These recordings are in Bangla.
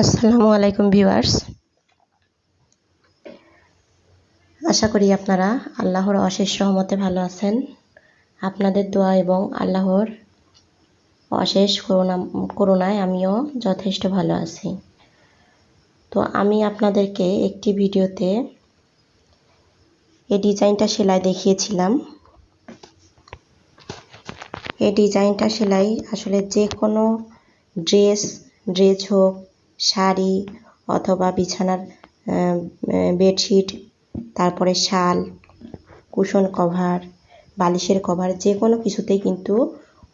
আসসালামু আলাইকুম ভিউয়ার্স। আশা করি আপনারা আল্লাহর অশেষ রহমতে ভালো আছেন। আপনাদের দোয়া এবং আল্লাহর অশেষ করুণা, করুণায় আমিও যথেষ্ট ভালো আছি। তো আমি আপনাদেরকে একটি ভিডিওতে এই ডিজাইনটা সেলাই দেখিয়েছিলাম। এই ডিজাইনটা সেলাই আসলে যে কোনো ড্রেস ড্রেস হোক শাড়ি অথবা বিছানার বেডশিট, তারপরে শাল, কুশন কভার, বালিশের কভার যে কোনো কিছুতেই কিন্তু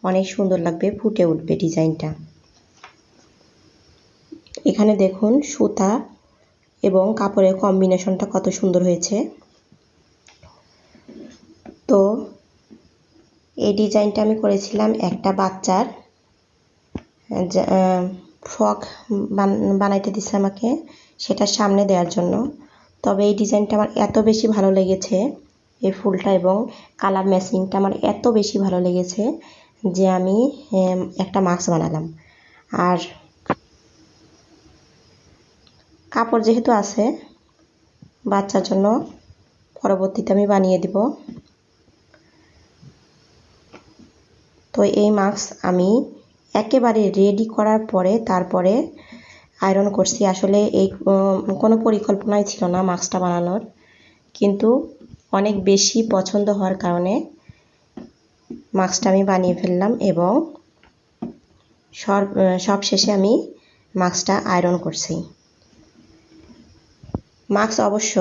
অনেক সুন্দর লাগবে, ফুটে উঠবে ডিজাইনটা। এখানে দেখুন সুতা এবং কাপড়ের কম্বিনেশনটা কত সুন্দর হয়েছে। তো এই ডিজাইনটা আমি করেছিলাম একটা বাচ্চার ফ্রক বানাইতে দিছে আমাকে সেটা সামনে দেওয়ার জন্য। তবে এই ডিজাইনটা আমার এত বেশি ভালো লেগেছে, এই ফুলটা এবং কালার ম্যাচিংটা আমার এত বেশি ভালো লেগেছে যে আমি একটা মাস্ক বানালাম। আর কাপড় যেহেতু আছে, বাচ্চার জন্য পরবর্তীতে আমি বানিয়ে দিব। তো এই মাস্ক আমি একেবারে রেডি করার পরে তারপরে আয়রন করছি। আসলে এই কোনো পরিকল্পনাই ছিল না মাস্কটা বানানোর। কিন্তু অনেক বেশি পছন্দ হওয়ার কারণে মাস্কটা আমি বানিয়ে ফেললাম এবং সব সব শেষে আমি মাস্কটা আয়রন করছি। মাস্ক অবশ্য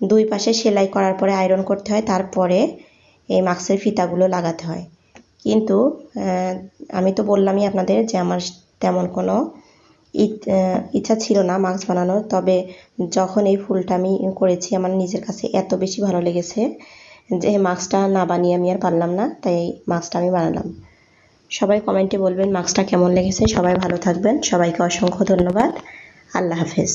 দুই পাশে সেলাই করার পরে আয়রন করতে হয়, তারপরে এই মাস্কের ফিতাগুলো লাগাতে হয়। কিন্তু আমি তো বললামই আপনাদের যে আমার তেমন কোনো ইচ্ছা ছিল না মাস্ক বানানোর। তবে যখন এই ফুলটা আমি করেছি, আমার নিজের কাছে এত বেশি ভালো লেগেছে যে মাস্কটা না বানিয়ে আমি আর পারলাম না, তাই মাস্কটা আমি বানালাম। সবাই কমেন্টে বলবেন মাস্কটা কেমন লেগেছে। সবাই ভালো থাকবেন। সবাইকে অসংখ্য ধন্যবাদ। আল্লাহ হাফেজ।